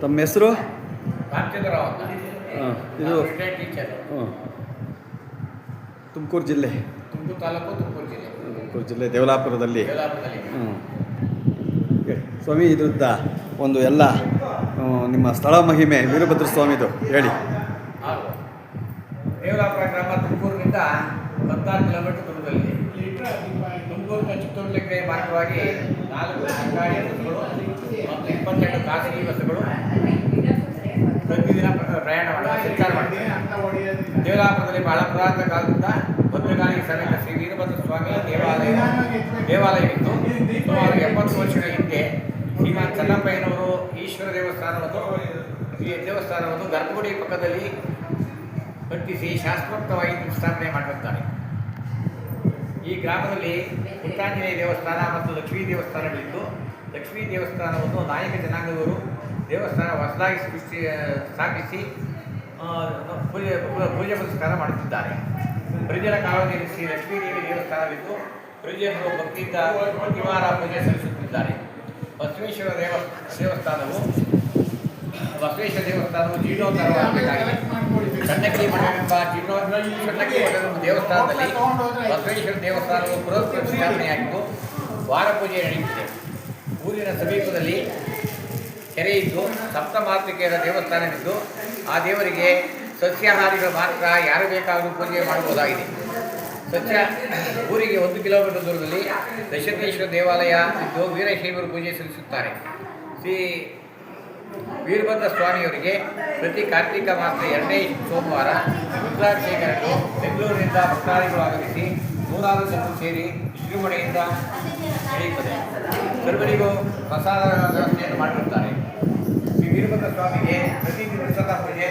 ತಮ್ಮ ಹೆಸರು? ಹಾಂ ಇದು ತುಮಕೂರು ಜಿಲ್ಲೆ. ತುಮಕೂರು ತಾಲೂಕು ತುಮಕೂರು ಜಿಲ್ಲೆ. ತುಮಕೂರು ಜಿಲ್ಲೆ ದೇವಲಾಪುರದಲ್ಲಿ. ಹ್ಞೂ. ಸ್ವಾಮಿ ಇದ್ರದ್ದ ಒಂದು ಎಲ್ಲ ನಿಮ್ಮ ಸ್ಥಳ ಮಹಿಮೆ ವೀರಭದ್ರ ಸ್ವಾಮಿದು ಹೇಳಿ. ಹದಿನಾರು ಕಿಲೋಮೀಟರ್ ದೂರದಲ್ಲಿ ತುಮಕೂರಿನ ಚಿತ್ತೂರ್ಲಿಕ್ಕೆ ಮಾರ್ಗವಾಗಿ ನಾಲ್ಕು ಸರ್ಕಾರಿ ಬಸ್ಸುಗಳು ಮತ್ತು ಇಪ್ಪತ್ತೆಂಟು ಖಾಸಗಿ ಬಸ್ಸುಗಳು ಪ್ರತಿದಿನ ಪ್ರ- ಪ್ರಯಾಣ ಸಂಚಾರ ಮಾಡ್ತಾರೆ ದೇವಲಾಪುರದಲ್ಲಿ ಬಹಳ ಪುರಾತನ ಕಾಲದಿಂದ ಭದ್ರಕಾಳಿ ಸಮೇತ ಶ್ರೀ ವೀರಭದ್ರ ಸ್ವಾಮಿ ದೇವಾಲಯ ದೇವಾಲಯವಿತ್ತು ಸುಮಾರು ಎಪ್ಪತ್ತು ವರ್ಷಗಳ ಹಿಂದೆ ಶ್ರೀಮಾನ್ ಚನ್ನಪ್ಪಯ್ಯನವರು ಈಶ್ವರ ದೇವಸ್ಥಾನವನ್ನು ಈ ದೇವಸ್ಥಾನವನ್ನು ಗರ್ಭಗುಡಿ ಪಕ್ಕದಲ್ಲಿ ಕಟ್ಟಿಸಿ ಶಾಸ್ತ್ರೋಕ್ತವಾಗಿ ಸ್ಥಾಪನೆ ಮಾಡಿರುತ್ತಾರೆ. ಈ ಗ್ರಾಮದಲ್ಲಿ ಪುಟ್ಟಾಂಜನೇಯ ದೇವಸ್ಥಾನ ಮತ್ತು ಲಕ್ಷ್ಮೀ ದೇವಸ್ಥಾನಗಳಿದ್ದು, ಲಕ್ಷ್ಮೀ ದೇವಸ್ಥಾನವನ್ನು ನಾಯಕ ಜನಾಂಗದವರು ದೇವಸ್ಥಾನ ಹೊಸದಾಗಿ ಸೃಷ್ಟಿ, ಸ್ಥಾಪಿಸಿ ಪೂಜೆ ಪೂಜೆ ಪುರಸ್ಕಾರ ಮಾಡುತ್ತಿದ್ದಾರೆ. ಬ್ರಿಜರ ಕಾಲದಲ್ಲಿ ಶ್ರೀ ಲಕ್ಷ್ಮೀದೇವಿ ದೇವಸ್ಥಾನವಿದ್ದು ಬ್ರಿಜರು ಭಕ್ತಿಯಿಂದ ಪ್ರತಿವಾರ ಪೂಜೆ ಸಲ್ಲಿಸುತ್ತಿದ್ದಾರೆ. ಬಸವೇಶ್ವರ ದೇವ, ದೇವಸ್ಥಾನವು ಬಸವೇಶ್ವರ ದೇವಸ್ಥಾನವು ಜೀರ್ಣೋದ್ಧಾರವಾಗಬೇಕಾಗಿದೆ ಸಣ್ಣಕ್ಕಿ ಮಠವೆಂಬ ಜೀರ್ಣೋ ಮಠವೆಂಬ ದೇವಸ್ಥಾನದಲ್ಲಿ ಬಸವೇಶ್ವರ ದೇವಸ್ಥಾನವು ಬೃಹತ್ ಪ್ರತಿಷ್ಠಾಪನೆಯಾಗಿದ್ದು ವಾರ ಪೂಜೆ ನಡೆಯುತ್ತಿದೆ. ಊರಿನ ಸಮೀಪದಲ್ಲಿ ಕೆರೆ ಇದ್ದು ಸಪ್ತಮಾತೃಕೆಯರ ದೇವಸ್ಥಾನವಿದ್ದು ಆ ದೇವರಿಗೆ ಸಸ್ಯಾಹಾರಿಗಳು ಮಾತ್ರ ಯಾರು ಬೇಕಾದರೂ ಪೂಜೆ ಮಾಡಬಹುದಾಗಿದೆ. ಸಸ್ಯ ಊರಿಗೆ ಒಂದು ಕಿಲೋಮೀಟರ್ ದೂರದಲ್ಲಿ ದಶಕೇಶ್ವರ ದೇವಾಲಯ ಇದ್ದು, ವೀರಶೈವರು ಪೂಜೆ ಸಲ್ಲಿಸುತ್ತಾರೆ. ಶ್ರೀ ವೀರಭದ್ರ ಸ್ವಾಮಿಯವರಿಗೆ ಪ್ರತಿ ಕಾರ್ತಿಕ ಮಾಸ ಎರಡನೇ ಸೋಮವಾರ ರುದ್ರಾಭಿಷೇಕರನ್ನು ಬೆಂಗಳೂರಿನಿಂದ ಭಕ್ತಾದಿಗಳು ಆಗಮಿಸಿ ನೂರಾರು ಜನರು ಸೇರಿ ವಿಜೃಂಭಣೆಯಿಂದ ನಡೆಯುತ್ತದೆ. ಸರ್ವರಿಗೂ ಪ್ರಸಾದ ವ್ಯವಸ್ಥೆಯನ್ನು ಮಾಡಿರುತ್ತಾರೆ. ಶ್ರೀ ವೀರಭದ್ರ ಸ್ವಾಮಿಗೆ ಪ್ರತಿ ದಿವಸದ ಪೂಜೆ.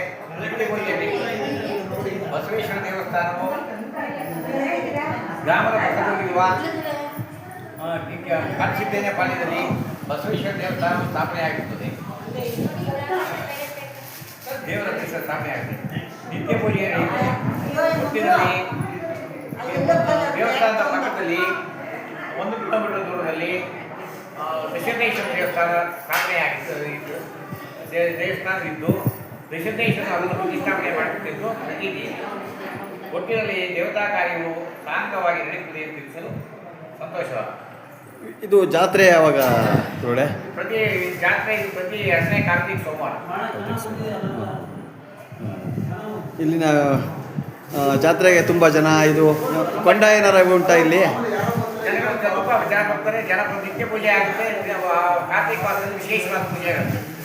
ಬಸವೇಶ್ವರ ದೇವಸ್ಥಾನವು ಗ್ರಾಮದ ಪಕ್ಕದಲ್ಲಿರುವ ಕಾಣಿಸಿದ್ದೇನೆ ಪಾಳ್ಯದಲ್ಲಿ ಬಸವೇಶ್ವರ ದೇವಸ್ಥಾನವು ಸ್ಥಾಪನೆಯಾಗಿರುತ್ತದೆ ದೇವರ ದೇಶ ಸ್ಥಾಪನೆಯಾಗಿದೆ ನಿತ್ಯ ಪೂಜೆಯಲ್ಲಿ ದೇವಸ್ಥಾನದ ಪಕ್ಕದಲ್ಲಿ ಒಂದು ಕಿಲೋಮೀಟರ್ ದೂರದಲ್ಲಿ ಆ, ದಶಕೇಶ್ವರ ದೇವಸ್ಥಾನ ಸ್ಥಾಪನೆಯಾಗಿದ್ದು ಆಗಿತ್ತು. ದೇವಸ್ಥಾನವಿದ್ದು ದಶಕೇಶ್ವರ ಅದನ್ನು ಪ್ರತಿಷ್ಠಾಪನೆ ಮಾಡುತ್ತಿದ್ದು ಪ್ರತೀತಿ ಒಟ್ಟಿನಲ್ಲಿ ದೇವತಾ ಕಾರ್ಯವು ಸಾಂಗವಾಗಿ ನಡೆಯುತ್ತದೆ ಎಂದು ತಿಳಿಸಲು ಸಂತೋಷ ಇದು ಜಾತ್ರೆ ಯಾವಾಗ ಒಳ್ಳೆ ಪ್ರತಿ ಜಾತ್ರೆ ಇದು ಪ್ರತಿ ಎರಡನೇ ಕಾರ್ತಿಕ್ ಸೋಮವಾರ. ಇಲ್ಲಿನ ಜಾತ್ರೆಗೆ ತುಂಬ ಜನ ಇದು ಕೊಂಡ ಏನಾರ ಉಂಟಾ ಇಲ್ಲಿ?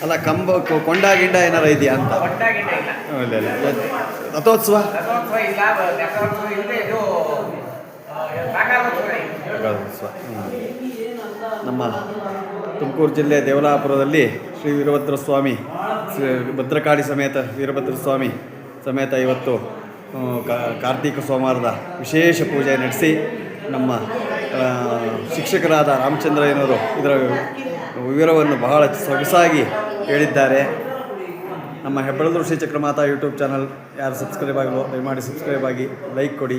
ಅಲ್ಲ ಕಂಬ ಕೊ- ಕೊಂಡ ಗಿಂಡ ಏನಾರ ಇದೆಯಾ ಅಂತ? ಇಲ್ಲ. ರಥೋತ್ಸವ? ರಥೋತ್ಸವ ನಮ್ಮ ತುಮಕೂರು ಜಿಲ್ಲೆ ದೇವಲಾಪುರದಲ್ಲಿ ಶ್ರೀ ವೀರಭದ್ರ ಸ್ವಾಮಿ, ಶ್ರೀ ಭದ್ರಕಾಳಿ ಸಮೇತ ವೀರಭದ್ರ ಸ್ವಾಮಿ ಸಮೇತ ಇವತ್ತು ಕಾರ್ತೀಕ ಸೋಮವಾರದ ವಿಶೇಷ ಪೂಜೆ ನಡೆಸಿ ನಮ್ಮ ಶಿಕ್ಷಕರಾದ ರಾಮಚಂದ್ರಯ್ಯನವರು ಇದರ ವಿವರವನ್ನು ಬಹಳ ಸೊಗಸಾಗಿ ಹೇಳಿದ್ದಾರೆ. ನಮ್ಮ ಹೆಬ್ಬಳದೂರು ಶ್ರೀ ಚಕ್ರಮಾತಾ ಯೂಟ್ಯೂಬ್ ಚಾನಲ್ ಯಾರು ಸಬ್ಸ್ಕ್ರೈಬ್ ಆಗಲೋ ದಯಮಾಡಿ ಸಬ್ಸ್ಕ್ರೈಬ್ ಆಗಿ, ಲೈಕ್ ಕೊಡಿ.